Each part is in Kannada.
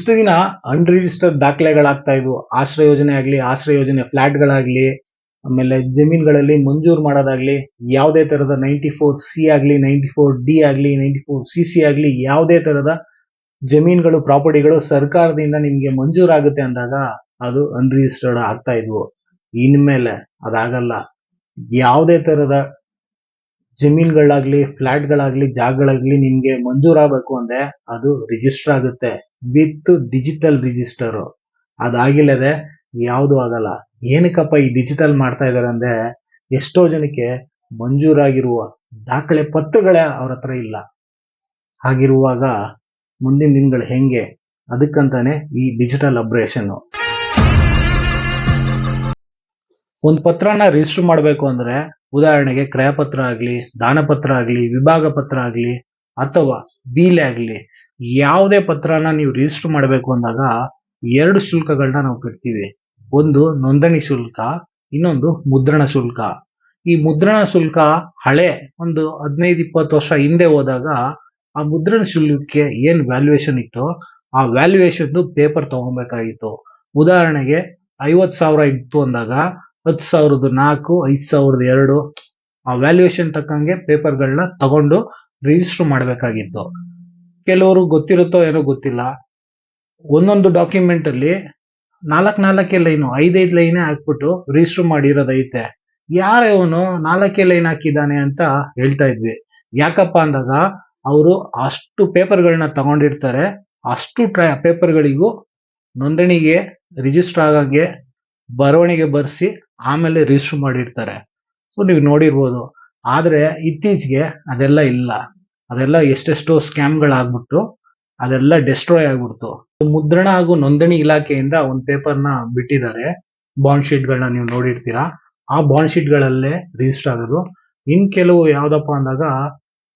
ಇಷ್ಟು ದಿನ ಅನ್ರಿಜಿಸ್ಟರ್ಡ್ ದಾಖಲೆಗಳಾಗ್ತಾ ಇದ್ವು. ಆಶ್ರಯ ಯೋಜನೆ ಆಗಲಿ, ಆಶ್ರಯ ಯೋಜನೆ ಫ್ಲಾಟ್ಗಳಾಗ್ಲಿ, ಆಮೇಲೆ ಜಮೀನುಗಳಲ್ಲಿ ಮಂಜೂರು ಮಾಡೋದಾಗ್ಲಿ, ಯಾವುದೇ ತರದ ನೈಂಟಿ ಫೋರ್ ಸಿ ಆಗಲಿ ನೈಂಟಿ ಫೋರ್ ಡಿ ಆಗಲಿ ನೈಂಟಿ ಫೋರ್ ಸಿ ಸಿ ಆಗಲಿ, ಯಾವುದೇ ತರದ ಜಮೀನುಗಳು, ಪ್ರಾಪರ್ಟಿಗಳು ಸರ್ಕಾರದಿಂದ ನಿಮಗೆ ಮಂಜೂರಾಗುತ್ತೆ ಅಂದಾಗ ಅದು ಅನ್ರಿಜಿಸ್ಟರ್ಡ್ ಆಗ್ತಾ ಇದ್ವು. ಇನ್ಮೇಲೆ ಅದಾಗಲ್ಲ. ಯಾವುದೇ ಥರದ ಜಮೀನ್ಗಳಾಗ್ಲಿ, ಫ್ಲಾಟ್ಗಳಾಗ್ಲಿ, ಜಾಗಗಳಾಗ್ಲಿ ನಿಮಗೆ ಮಂಜೂರಾಗಬೇಕು ಅಂದ್ರೆ ಅದು ರಿಜಿಸ್ಟರ್ ಆಗುತ್ತೆ. ವಿತ್ ಡಿಜಿಟಲ್ ರಿಜಿಸ್ಟರ್ ಅದಾಗಿಲ್ಲದೆ ಯಾವುದು ಆಗಲ್ಲ. ಏನಕ್ಕಪ್ಪ ಈ ಡಿಜಿಟಲ್ ಮಾಡ್ತಾ ಇದಾರೆ ಅಂದ್ರೆ ಎಷ್ಟೋ ಜನಕ್ಕೆ ಮಂಜೂರಾಗಿರುವ ದಾಖಲೆ ಪತ್ರಗಳೇ ಅವ್ರ ಹತ್ರ ಇಲ್ಲ. ಹಾಗಿರುವಾಗ ಮುಂದಿನ ದಿನಗಳು ಹೆಂಗೆ? ಅದಕ್ಕಂತಾನೆ ಈ ಡಿಜಿಟಲ್ ಅಪ್ರೇಷನ್ ಒಂದು ಪತ್ರನ ರಿಜಿಸ್ಟರ್ ಮಾಡಬೇಕು ಅಂದ್ರೆ ಉದಾಹರಣೆಗೆ ಕ್ರಯಪತ್ರ ಆಗ್ಲಿ, ದಾನಪತ್ರ ಆಗ್ಲಿ, ವಿಭಾಗ ಪತ್ರ ಆಗ್ಲಿ ಅಥವಾ ಬೀಲೆ ಆಗ್ಲಿ ಯಾವುದೇ ಪತ್ರನ ನೀವು ರಿಜಿಸ್ಟರ್ ಮಾಡಬೇಕು ಅಂದಾಗ ಎರಡು ಶುಲ್ಕಗಳನ್ನ ನಾವು ಕಟ್ತೀವಿ. ಒಂದು ನೋಂದಣಿ ಶುಲ್ಕ, ಇನ್ನೊಂದು ಮುದ್ರಣ ಶುಲ್ಕ. ಈ ಮುದ್ರಣ ಶುಲ್ಕ ಹಳೆ, ಒಂದು ಹದಿನೈದು, ಇಪ್ಪತ್ತು ವರ್ಷ ಹಿಂದೆ ಹೋದಾಗ ಆ ಮುದ್ರಣ ಶುಲ್ಕಕ್ಕೆ ಏನ್ ವ್ಯಾಲ್ಯೂಯೇಷನ್ ಇತ್ತು ಆ ವ್ಯಾಲ್ಯೂಯೇಷನ್ ಪೇಪರ್ ತಗೊಬೇಕಾಗಿತ್ತು. ಉದಾಹರಣೆಗೆ ಐವತ್ತು ಸಾವಿರ ಇತ್ತು ಅಂದಾಗ ಹತ್ತು ಸಾವಿರದ ನಾಲ್ಕು, ಐದು ಸಾವಿರದ ಎರಡು, ಆ ವ್ಯಾಲ್ಯೂಯೇಷನ್ ತಕ್ಕಂಗೆ ಪೇಪರ್ಗಳನ್ನ ತಗೊಂಡು ರಿಜಿಸ್ಟರ್ ಮಾಡಬೇಕಾಗಿತ್ತು. ಕೆಲವರು ಗೊತ್ತಿರುತ್ತೋ ಏನೋ ಗೊತ್ತಿಲ್ಲ. ಒಂದೊಂದು ಡಾಕ್ಯುಮೆಂಟ್ ಅಲ್ಲಿ ನಾಲ್ಕ್ ನಾಲ್ಕೇ ಲೈನು, ಐದೈದು ಲೈನೇ ಹಾಕ್ಬಿಟ್ಟು ರಿಜಿಸ್ಟರ್ ಮಾಡಿರೋದೈತೆ ಯಾರ ಇವನು ನಾಲ್ಕೇ ಲೈನ್ ಹಾಕಿದ್ದಾನೆ ಅಂತ ಹೇಳ್ತಾ ಇದ್ವಿ. ಯಾಕಪ್ಪ ಅಂದಾಗ ಅವರು ಅಷ್ಟು ಪೇಪರ್ಗಳನ್ನ ತಗೊಂಡಿರ್ತಾರೆ, ಅಷ್ಟು ಟ್ರ ಪೇಪರ್ಗಳಿಗೂ ನೋಂದಣಿಗೆ ರಿಜಿಸ್ಟರ್ ಆಗಂಗೆ ಬರವಣಿಗೆ ಬರ್ಸಿ ಆಮೇಲೆ ರಿಜಿಸ್ಟರ್ ಮಾಡಿರ್ತಾರೆ. ಸೊ ನೀವು ನೋಡಿರ್ಬೋದು. ಆದ್ರೆ ಇತ್ತೀಚೆಗೆ ಅದೆಲ್ಲ ಇಲ್ಲ. ಅದೆಲ್ಲ ಎಷ್ಟೆಷ್ಟೋ ಸ್ಕ್ಯಾಮ್ಗಳಾಗ್ಬಿಟ್ಟು ಅದೆಲ್ಲ ಡೆಸ್ಟ್ರಾಯ್ ಆಗ್ಬಿಡ್ತು. ಮುದ್ರಣ ಹಾಗೂ ನೋಂದಣಿ ಇಲಾಖೆಯಿಂದ ಒಂದು ಪೇಪರ್ನ ಬಿಟ್ಟಿದ್ದಾರೆ. ಬಾಂಡ್ ಶೀಟ್ಗಳನ್ನ ನೀವು ನೋಡಿರ್ತೀರಾ. ಆ ಬಾಂಡ್ ಶೀಟ್ಗಳಲ್ಲೇ ರಿಜಿಸ್ಟರ್ ಆಗೋದು. ಇನ್ ಕೆಲವು ಯಾವ್ದಪ್ಪ ಅಂದಾಗ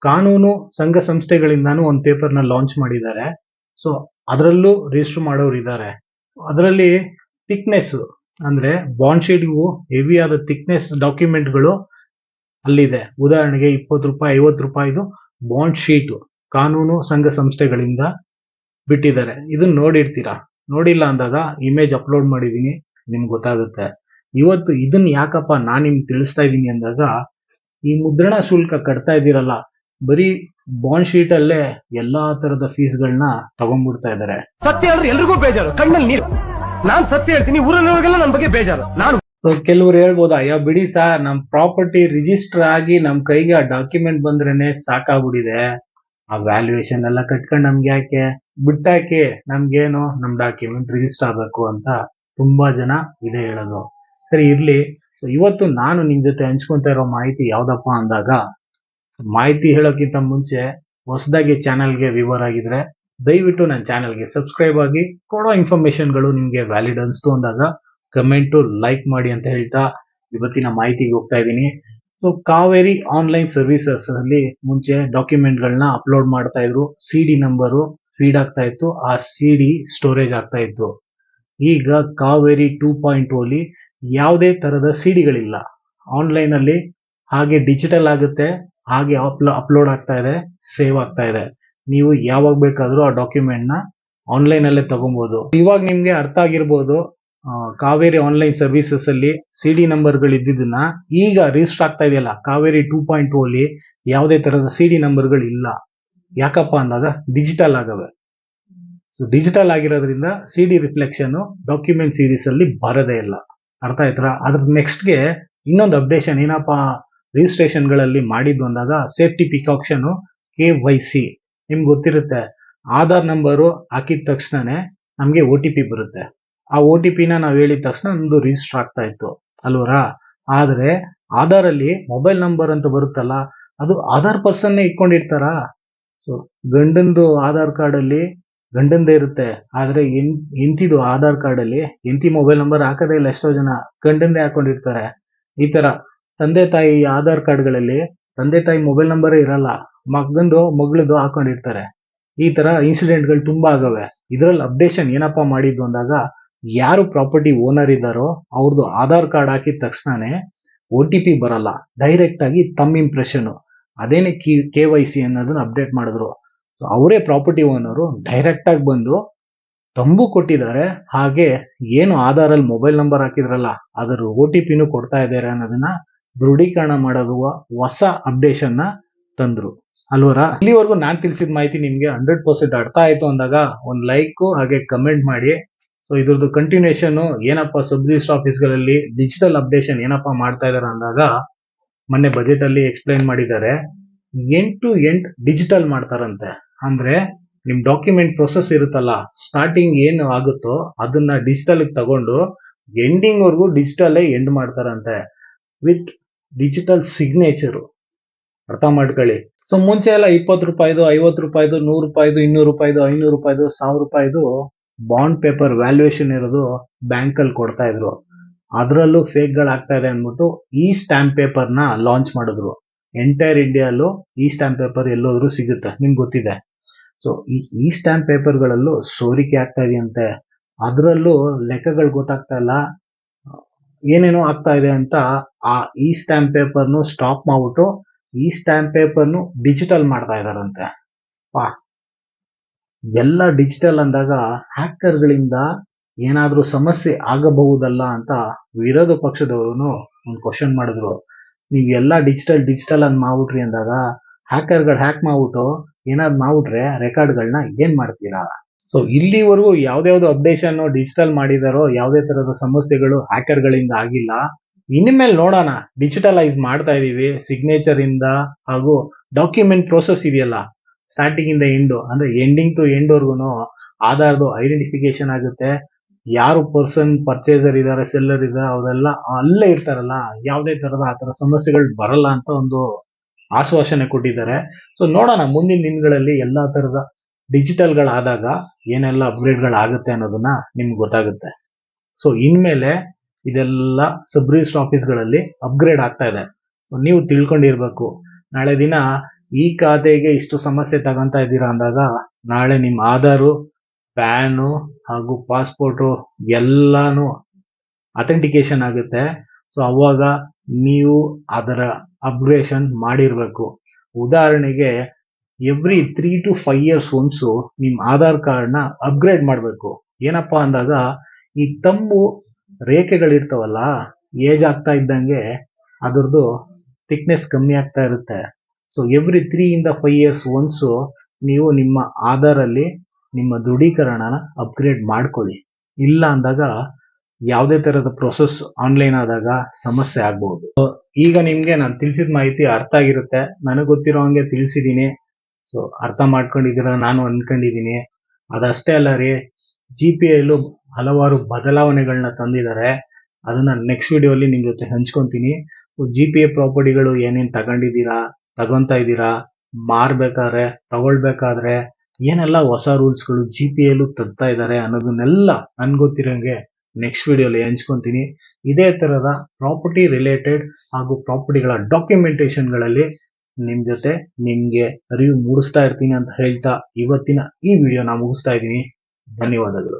ಕಾನೂನು ಸಂಘ ಸಂಸ್ಥೆಗಳಿಂದಾನು ಒಂದು ಪೇಪರ್ನ ಲಾಂಚ್ ಮಾಡಿದ್ದಾರೆ. ಸೊ ಅದರಲ್ಲೂ ರಿಜಿಸ್ಟರ್ ಮಾಡೋರು ಇದ್ದಾರೆ. ಅದರಲ್ಲಿ ಥಿಕ್ನೆಸ್ ಅಂದ್ರೆ ಬಾಂಡ್ ಶೀಟ್ಗೂ ಹೆವಿ ಆದ ಥಿಕ್ನೆಸ್ ಡಾಕ್ಯುಮೆಂಟ್ಗಳು ಅಲ್ಲಿದೆ. ಉದಾಹರಣೆಗೆ ಇಪ್ಪತ್ತು ರೂಪಾಯಿ, ಐವತ್ತು ರೂಪಾಯಿದು ಬಾಂಡ್ ಶೀಟ್ ಕಾನೂನು ಸಂಘ ಸಂಸ್ಥೆಗಳಿಂದ ಬಿಟ್ಟಿದ್ದಾರೆ. ಇದನ್ನ ನೋಡಿರ್ತೀರಾ? ನೋಡಿಲ್ಲ ಅಂದಾಗ ಇಮೇಜ್ ಅಪ್ಲೋಡ್ ಮಾಡಿದೀನಿ, ನಿಮ್ಗೆ ಗೊತ್ತಾಗುತ್ತೆ. ಇವತ್ತು ಇದನ್ನ ಯಾಕಪ್ಪ ನಾನು ನಿಮ್ಗೆ ತಿಳಿಸ್ತಾ ಇದ್ದೀನಿ ಅಂದಾಗ, ಈ ಮುದ್ರಣ ಶುಲ್ಕ ಕಟ್ತಾ ಇದ್ದೀರಲ್ಲ, ಬರೀ ಬಾಂಡ್ ಶೀಟ್ ಅಲ್ಲೇ ಎಲ್ಲಾ ತರದ ಫೀಸ್ಗಳನ್ನ ತಗೊಂಡ್ಬಿಡ್ತಾ ಇದ್ದಾರೆ. ಸತ್ಯ ಹೇಳಿದ್ರೆ ಎಲ್ರಿಗೂ ಬೇಜಾರು. ಕಣ್ಣಲ್ಲಿ ನೀರು. ನಾನ್ ಸತ್ಯ ಹೇಳ್ತೀನಿ ಊರಲ್ಲಿ ನನ್ ಬಗ್ಗೆ ಬೇಜಾರು. ನಾನು ಕೆಲವ್ರು ಹೇಳ್ಬೋದು, ಅಯ್ಯ ಬಿಡಿ ಸರ್, ನಮ್ ಪ್ರಾಪರ್ಟಿ ರಿಜಿಸ್ಟರ್ ಆಗಿ ನಮ್ ಕೈಗೆ ಆ ಡಾಕ್ಯುಮೆಂಟ್ ಬಂದ್ರೇನೆ ಸಾಕಾಗ್ಬಿಟ್ಟಿದೆ. ಆ ವ್ಯಾಲ್ಯೂಯೇಷನ್ ಎಲ್ಲ ಕಟ್ಕೊಂಡ್ ನಮ್ಗೆ ಯಾಕೆ? ಬಿಟ್ಟಾಕಿ ನಮ್ಗೇನು? ನಮ್ ಡಾಕ್ಯುಮೆಂಟ್ ರಿಜಿಸ್ಟರ್ ಆಗ್ಬೇಕು ಅಂತ ತುಂಬಾ ಜನ ಇದೆ ಹೇಳೋದು. ಸರಿ, ಇರ್ಲಿ. ಸೊ ಇವತ್ತು ನಾನು ನಿಮ್ ಜೊತೆ ಹಂಚ್ಕೊಂತ ಇರೋ ಮಾಹಿತಿ ಯಾವ್ದಪ್ಪ ಅಂದಾಗ, ಮಾಹಿತಿ ಹೇಳೋಕ್ಕಿಂತ ಮುಂಚೆ ಹೊಸದಾಗಿ ಚಾನೆಲ್ಗೆ ವಿವರ್ ಆಗಿದ್ರೆ ದಯವಿಟ್ಟು ನನ್ನ ಚಾನೆಲ್ಗೆ ಸಬ್ಸ್ಕ್ರೈಬ್ ಆಗಿ ಕೊಡೋ ಇನ್ಫಾರ್ಮೇಶನ್ಗಳು ನಿಮ್ಗೆ ವ್ಯಾಲಿಡ್ ಅನಿಸ್ತು ಅಂದಾಗ ಕಮೆಂಟು ಲೈಕ್ ಮಾಡಿ ಅಂತ ಹೇಳ್ತಾ ಇವತ್ತಿನ ಮಾಹಿತಿಗೆ ಹೋಗ್ತಾ ಇದ್ದೀನಿ. ಸೊ ಕಾವೇರಿ ಆನ್ಲೈನ್ ಸರ್ವಿಸಸ್ ಅಲ್ಲಿ ಮುಂಚೆ ಡಾಕ್ಯುಮೆಂಟ್ ಗಳನ್ನ ಅಪ್ಲೋಡ್ ಮಾಡ್ತಾ ಇದ್ರು. ಸಿ ಡಿ ನಂಬರು ಫೀಡ್ ಆಗ್ತಾ ಇತ್ತು. ಆ ಸಿ ಡಿ ಸ್ಟೋರೇಜ್ ಆಗ್ತಾ ಇತ್ತು. ಈಗ ಕಾವೇರಿ ಟೂ ಪಾಯಿಂಟ್ ಅಲ್ಲಿ ಯಾವುದೇ ತರಹದ ಸಿ ಡಿಗಳಿಲ್ಲ ಆನ್ಲೈನ್ ಅಲ್ಲಿ ಹಾಗೆ ಡಿಜಿಟಲ್ ಆಗುತ್ತೆ. ಹಾಗೆ ಅಪ್ಲೋಡ್ ಆಗ್ತಾ ಇದೆ. ಸೇವ್ ಆಗ್ತಾ ಇದೆ. ನೀವು ಯಾವಾಗ ಬೇಕಾದರೂ ಆ ಡಾಕ್ಯುಮೆಂಟ್ನ ಆನ್ಲೈನ್ ಅಲ್ಲೇ ತಗೊಬಹುದು ಇವಾಗ ನಿಮ್ಗೆ ಅರ್ಥ ಆಗಿರ್ಬೋದು. ಕಾವೇರಿ ಆನ್ಲೈನ್ ಸರ್ವಿಸಸ್ ಅಲ್ಲಿ ಸಿ ಡಿ ನಂಬರ್ಗಳು ಇದ್ದಿದ್ದನ್ನ ಈಗ ರಿಜಿಸ್ಟರ್ ಆಗ್ತಾ ಇದೆಯಲ್ಲ, ಕಾವೇರಿ ಟೂ ಪಾಯಿಂಟ್ ಟೂ ಅಲ್ಲಿ ಯಾವುದೇ ತರಹದ ಸಿ ಡಿ ನಂಬರ್ಗಳು ಇಲ್ಲ. ಯಾಕಪ್ಪ ಅಂದಾಗ ಡಿಜಿಟಲ್ ಆಗವೆ. ಸೊ ಡಿಜಿಟಲ್ ಆಗಿರೋದ್ರಿಂದ C D reflection document series ಅಲ್ಲಿ ಬರದೇ ಇಲ್ಲ. ಅರ್ಥ ಆಯ್ತಾ ಅದ್ರ ನೆಕ್ಸ್ಟ್ಗೆ ಇನ್ನೊಂದು ಅಪ್ಡೇಷನ್ ಏನಪ್ಪ ರಿಜಿಸ್ಟ್ರೇಷನ್ಗಳಲ್ಲಿ ಮಾಡಿದ್ದು ಅಂದಾಗ ಸೇಫ್ಟಿ ಪಿಕಾಕ್ಷನ್ ಕೆ ವೈ ಸಿ ನಿಮ್ಗೆ ಗೊತ್ತಿರುತ್ತೆ, ಆಧಾರ್ ನಂಬರು ಹಾಕಿದ ತಕ್ಷಣನೇ ನಮಗೆ ಒ ಟಿ ಪಿ ಬರುತ್ತೆ. ಆ ಒ ಟಿ ಪಿನ ನಾವು ಹೇಳಿದ ತಕ್ಷಣ ನಮ್ದು ರಿಜಿಸ್ಟರ್ ಆಗ್ತಾ ಇತ್ತು, ಅಲ್ವರಾ? ಆದರೆ ಆಧಾರ್ ಅಲ್ಲಿ ಮೊಬೈಲ್ ನಂಬರ್ ಅಂತ ಬರುತ್ತಲ್ಲ, ಅದು ಆಧಾರ್ ಪರ್ಸನ್ನೇ ಇಟ್ಕೊಂಡಿರ್ತಾರಾ? ಸೊ ಗಂಡಂದು ಆಧಾರ್ ಕಾರ್ಡ್ ಅಲ್ಲಿ ಗಂಡಂದೇ ಇರುತ್ತೆ, ಆದ್ರೆ ಹೆಂಡ್ತಿದು ಆಧಾರ್ ಕಾರ್ಡ್ ಅಲ್ಲಿ ಎಂತಿ ಮೊಬೈಲ್ ನಂಬರ್ ಹಾಕದೇ ಇಲ್ಲ ಎಷ್ಟೋ ಜನ, ಗಂಡಂದೇ ಹಾಕೊಂಡಿರ್ತಾರೆ. ಈ ತರ ತಂದೆ ತಾಯಿ ಆಧಾರ್ ಕಾರ್ಡ್ಗಳಲ್ಲಿ ತಂದೆ ತಾಯಿ ಮೊಬೈಲ್ ನಂಬರೇ ಇರಲ್ಲ ಮಗಂದು ಮಗಳದು ಹಾಕೊಂಡಿರ್ತಾರೆ. ಈ ತರ ಇನ್ಸಿಡೆಂಟ್ಗಳು ತುಂಬಾ ಆಗವೆ. ಇದ್ರಲ್ಲಿ ಅಪ್ಡೇಷನ್ ಏನಪ್ಪಾ ಮಾಡಿದ್ದು ಅಂದಾಗ ಯಾರು ಪ್ರಾಪರ್ಟಿ ಓನರ್ ಇದ್ದಾರೋ ಅವ್ರದ್ದು ಆಧಾರ್ ಕಾರ್ಡ್ ಹಾಕಿದ ತಕ್ಷಣನೇ ಒ ಟಿ ಪಿ ಬರಲ್ಲ. ಡೈರೆಕ್ಟ್ ಆಗಿ ತಮ್ಮ ಇಂಪ್ರೆಷನ್ ಅದೇನೆ ಕೆ ವೈ ಸಿ ಅನ್ನೋದನ್ನ ಅಪ್ಡೇಟ್ ಮಾಡಿದ್ರು. ಸೊ ಅವರೇ ಪ್ರಾಪರ್ಟಿ ಓನರು ಡೈರೆಕ್ಟ್ ಆಗಿ ಬಂದು ತಂಬು ಕೊಟ್ಟಿದ್ದಾರೆ. ಹಾಗೆ ಏನು ಆಧಾರಲ್ಲಿ ಮೊಬೈಲ್ ನಂಬರ್ ಹಾಕಿದ್ರಲ್ಲ ಅದರ ಒ ಟಿ ಪಿನೂ ಕೊಡ್ತಾ ಇದ್ದಾರೆ ಅನ್ನೋದನ್ನ ದೃಢೀಕರಣ ಮಾಡೋದು ಹೊಸ ಅಪ್ಡೇಷನ್ನ ತಂದ್ರು. ಅಲ್ವರ? ಇಲ್ಲಿವರೆಗೂ ನಾನು ತಿಳಿಸಿದ ಮಾಹಿತಿ ನಿಮಗೆ ಹಂಡ್ರೆಡ್ ಪರ್ಸೆಂಟ್ ಅರ್ಥ ಆಯಿತು ಅಂದಾಗ ಒಂದು ಲೈಕ್ ಹಾಗೆ ಕಮೆಂಟ್ ಮಾಡಿ. ಸೊ ಇದ್ರದ್ದು ಕಂಟಿನ್ಯೂಷನ್ ಏನಪ್ಪ ಸಬ್ ರಿಜಿಸ್ಟರ್ ಆಫೀಸ್ಗಳಲ್ಲಿ ಡಿಜಿಟಲ್ ಅಪ್ಡೇಷನ್ ಏನಪ್ಪ ಮಾಡ್ತಾ ಇದಾರೆ ಅಂದಾಗ, ಮೊನ್ನೆ ಬಜೆಟ್ ಅಲ್ಲಿ ಎಕ್ಸ್ಪ್ಲೈನ್ ಮಾಡಿದ್ದಾರೆ. ಎಂಟು ಎಂಟ್ ಡಿಜಿಟಲ್ ಮಾಡ್ತಾರಂತೆ. ಅಂದ್ರೆ ನಿಮ್ ಡಾಕ್ಯುಮೆಂಟ್ ಪ್ರೊಸೆಸ್ ಇರುತ್ತಲ್ಲ ಸ್ಟಾರ್ಟಿಂಗ್ ಏನು ಆಗುತ್ತೋ ಅದನ್ನ ಡಿಜಿಟಲ್ ತಗೊಂಡು ಎಂಡಿಂಗ್ ವರ್ಗೂ ಡಿಜಿಟಲ್ ಎಂಡ್ ಮಾಡ್ತಾರಂತೆ. ವಿತ್ ಡಿಜಿಟಲ್ ಸಿಗ್ನೇಚರ್ ಅರ್ಥ ಮಾಡ್ಕೊಳ್ಳಿ. ಸೊ ಮುಂಚೆ ಎಲ್ಲ ಇಪ್ಪತ್ತು ರೂಪಾಯಿದು, ಐವತ್ತು ರೂಪಾಯಿದು, ನೂರು ರೂಪಾಯಿದು, ಇನ್ನೂರು ರೂಪಾಯಿದು, ಐನೂರು ರೂಪಾಯಿದು, ಸಾವಿರ ರೂಪಾಯಿದು ಬಾಂಡ್ ಪೇಪರ್ ವ್ಯಾಲ್ಯೂಯೇಷನ್ ಇರೋದು ಬ್ಯಾಂಕ್ ಅಲ್ಲಿ ಕೊಡ್ತಾ ಇದ್ರು. ಅದರಲ್ಲೂ ಫೇಕ್ಗಳು ಆಗ್ತಾ ಇದೆ ಅಂದ್ಬಿಟ್ಟು ಈ ಸ್ಟ್ಯಾಂಪ್ನ ಲಾಂಚ್ ಮಾಡಿದ್ರು. ಎಂಟೈರ್ ಇಂಡಿಯಾಲು ಈ ಸ್ಟ್ಯಾಂಪ್ ಪೇಪರ್ ಎಲ್ಲೋದ್ರೂ ಸಿಗುತ್ತೆ, ನಿಮ್ಗೆ ಗೊತ್ತಿದೆ. ಸೊ ಈ ಸ್ಟ್ಯಾಂಪ್ ಪೇಪರ್ಗಳಲ್ಲೂ ಸೋರಿಕೆ ಆಗ್ತಾ ಇದೆಯಂತೆ ಅದರಲ್ಲೂ ಲೆಕ್ಕಗಳು ಗೊತ್ತಾಗ್ತಾ ಇಲ್ಲ. ಏನೇನೋ ಆಗ್ತಾ ಇದೆ ಅಂತ ಆ, ಈ ಸ್ಟ್ಯಾಂಪ್ ಪೇಪರ್ನು ಸ್ಟಾಪ್ ಮಾಡ್ಬಿಟ್ಟು ಈ ಸ್ಟ್ಯಾಂಪ್ ಪೇಪರ್ನು ಡಿಜಿಟಲ್ ಮಾಡ್ತಾ ಇದಾರಂತೆ. ಎಲ್ಲ ಡಿಜಿಟಲ್ ಅಂದಾಗ ಹ್ಯಾಕರ್ಗಳಿಂದ ಏನಾದರೂ ಸಮಸ್ಯೆ ಆಗಬಹುದಲ್ಲ ಅಂತ ವಿರೋಧ ಪಕ್ಷದವರು ಒಂದು ಕ್ವಶನ್ ಮಾಡಿದ್ರು. ನೀವು ಎಲ್ಲ ಡಿಜಿಟಲ್ ಡಿಜಿಟಲ್ ಅಂತ ಮಾಡ್ಬಿಟ್ರಿ ಅಂದಾಗ ಹ್ಯಾಕರ್ಗಳು ಹ್ಯಾಕ್ ಮಾಡ್ಬಿಟ್ಟು ಏನಾದ್ರು ಮಾಡ್ಬಿಟ್ರೆ ರೆಕಾರ್ಡ್ಗಳನ್ನ ಏನ್ ಮಾಡ್ತೀರಾ? ಸೊ ಇಲ್ಲಿವರೆಗೂ ಯಾವ್ದಾವ್ದು ಅಪ್ಡೇಷನ್ ಡಿಜಿಟಲ್ ಮಾಡಿದಾರೋ, ಯಾವುದೇ ತರದ ಸಮಸ್ಯೆಗಳು ಹ್ಯಾಕರ್ಗಳಿಂದ ಆಗಿಲ್ಲ. ಇನ್ಮೇಲೆ ನೋಡೋಣ. ಡಿಜಿಟಲೈಸ್ ಮಾಡ್ತಾ ಇದೀವಿ. ಸಿಗ್ನೇಚರ್ ಇಂದ ಹಾಗೂ ಡಾಕ್ಯುಮೆಂಟ್ ಪ್ರೋಸೆಸ್ ಇದೆಯಲ್ಲ. ಸ್ಟಾರ್ಟಿಂಗ್ ಇಂದ ಎಂಡು ಅಂದ್ರೆ ಎಂಡಿಂಗ್ ಟು ಎಂಡ್ ವರ್ಗುನು ಆಧಾರ್ದು ಐಡೆಂಟಿಫಿಕೇಶನ್ ಆಗುತ್ತೆ. ಯಾರು ಪರ್ಸನ್ ಪರ್ಚೇಸರ್ ಇದಾರೆ ಸೆಲ್ಲರ್ ಇದಾರೆ, ಅವರೆಲ್ಲ ಅಲ್ಲೇ ಇರ್ತಾರಲ್ಲ, ಯಾವುದೇ ತರದ ಆತರ ಸಮಸ್ಯೆಗಳು ಬರಲ್ಲ ಅಂತ ಒಂದು ಆಶ್ವಾಸನೆ ಕೊಟ್ಟಿದ್ದಾರೆ. ಸೊ ನೋಡೋಣ ಮುಂದಿನ ದಿನಗಳಲ್ಲಿ ಎಲ್ಲಾ ತರದ ಡಿಜಿಟಲ್ ಗಳಾದಾಗ ಏನೆಲ್ಲ ಅಪ್ಗ್ರೇಡ್ ಗಳಾಗುತ್ತೆ ಅನ್ನೋದನ್ನ ನಿಮ್ಗೆ ಗೊತ್ತಾಗುತ್ತೆ. ಸೊ ಇನ್ಮೇಲೆ ಇದೆಲ್ಲ ಸಬ್ ಆಫೀಸ್ಗಳಲ್ಲಿ ಅಪ್ಗ್ರೇಡ್ ಆಗ್ತಾ ಇದೆ. ಸೊ ನೀವು ತಿಳ್ಕೊಂಡಿರ್ಬೇಕು. ನಾಳೆ ದಿನ ಈ ಖಾತೆಗೆ ಇಷ್ಟು ಸಮಸ್ಯೆ ತಗೊಂತಾ ಇದ್ದೀರಾ ಅಂದಾಗ ನಾಳೆ ನಿಮ್ಮ ಆಧಾರು, ಪ್ಯಾನು ಹಾಗೂ ಪಾಸ್ಪೋರ್ಟು ಎಲ್ಲಾನು ಅಥೆಂಟಿಕೇಶನ್ ಆಗುತ್ತೆ. ಸೊ ಅವಾಗ ನೀವು ಅದರ ಅಪ್ಗ್ರೇಷನ್ ಮಾಡಿರಬೇಕು. ಉದಾಹರಣೆಗೆ every three to five years once ನಿಮ್ಮ ಆಧಾರ್ ಕಾರ್ಡ್ನ ಅಪ್ಗ್ರೇಡ್ ಮಾಡಬೇಕು. ಏನಪ್ಪ ಅಂದಾಗ, ಈ ತಂಬು ರೇಖೆಗಳಿರ್ತಾವಲ್ಲ, ಏಜ್ ಆಗ್ತಾ ಇದ್ದಂಗೆ, ಅದರದ್ದು ಥಿಕ್ನೆಸ್ ಕಮ್ಮಿ ಆಗ್ತಾ ಇರುತ್ತೆ. ಸೊ ಎವ್ರಿ ತ್ರೀ ಇಂದ ಫೈವ್ ಇಯರ್ಸ್ ಒನ್ಸು ನೀವು ನಿಮ್ಮ ಆಧಾರಲ್ಲಿ ನಿಮ್ಮ ದೃಢೀಕರಣನ ಅಪ್ಗ್ರೇಡ್ ಮಾಡ್ಕೊಳ್ಳಿ. ಇಲ್ಲ ಅಂದಾಗ ಯಾವುದೇ ಥರದ ಪ್ರೊಸೆಸ್ ಆನ್ಲೈನ್ ಆದಾಗ ಸಮಸ್ಯೆ ಆಗ್ಬಹುದು ಈಗ ನಿಮಗೆ ನಾನು ತಿಳಿಸಿದ ಮಾಹಿತಿ ಅರ್ಥ ಆಗಿರುತ್ತೆ. ನನಗೆ ಗೊತ್ತಿರೋ ಹಂಗೆ ತಿಳಿಸಿದ್ದೀನಿ ಸೊ ಅರ್ಥ ಮಾಡ್ಕೊಂಡಿದ್ದೀರ? ನಾನು ಅಂದ್ಕೊಂಡಿದ್ದೀನಿ ಅದಷ್ಟೇ ಅಲ್ಲ ರೀ ಜಿ ಪಿ ಐಲು ಹಲವಾರು ಬದಲಾವಣೆಗಳನ್ನ ತಂದಿದ್ದಾರೆ ಅದನ್ನು ನೆಕ್ಸ್ಟ್ ವಿಡಿಯೋಲಿ ನಿಮ್ಮ ಜೊತೆ ಹಂಚ್ಕೊತೀನಿ. ಜಿ ಪಿ ಎ ಪ್ರಾಪರ್ಟಿಗಳು ಏನೇನು ತಗೊಂಡಿದ್ದೀರಾ? ತಗೊಂತಾ ಇದ್ದೀರಾ? ಮಾರ್ಬೇಕಾದ್ರೆ, ತಗೊಳ್ಬೇಕಾದ್ರೆ ಏನೆಲ್ಲ ಹೊಸ ರೂಲ್ಸ್ಗಳು ಜಿ ಪಿ ಎಲ್ಲೂ ತರ್ತಾ ಇದ್ದಾರೆ ಅನ್ನೋದನ್ನೆಲ್ಲ ನನ್ಗೆ ಗೊತ್ತಿರೋಂಗೆ ನೆಕ್ಸ್ಟ್ ವಿಡಿಯೋಲಿ ಹಂಚ್ಕೊಂತೀನಿ. ಇದೇ ತರದ ಪ್ರಾಪರ್ಟಿ ರಿಲೇಟೆಡ್ ಹಾಗೂ ಪ್ರಾಪರ್ಟಿಗಳ ಡಾಕ್ಯುಮೆಂಟೇಶನ್ಗಳಲ್ಲಿ ನಿಮ್ ಜೊತೆ ನಿಮ್ಗೆ ಅರಿವು ಮೂಡಿಸ್ತಾ ಇರ್ತೀನಿ ಅಂತ ಹೇಳ್ತಾ ಇವತ್ತಿನ ಈ ವಿಡಿಯೋನ ಮುಗಿಸ್ತಾ ಇದ್ದೀನಿ. ಧನ್ಯವಾದಗಳು.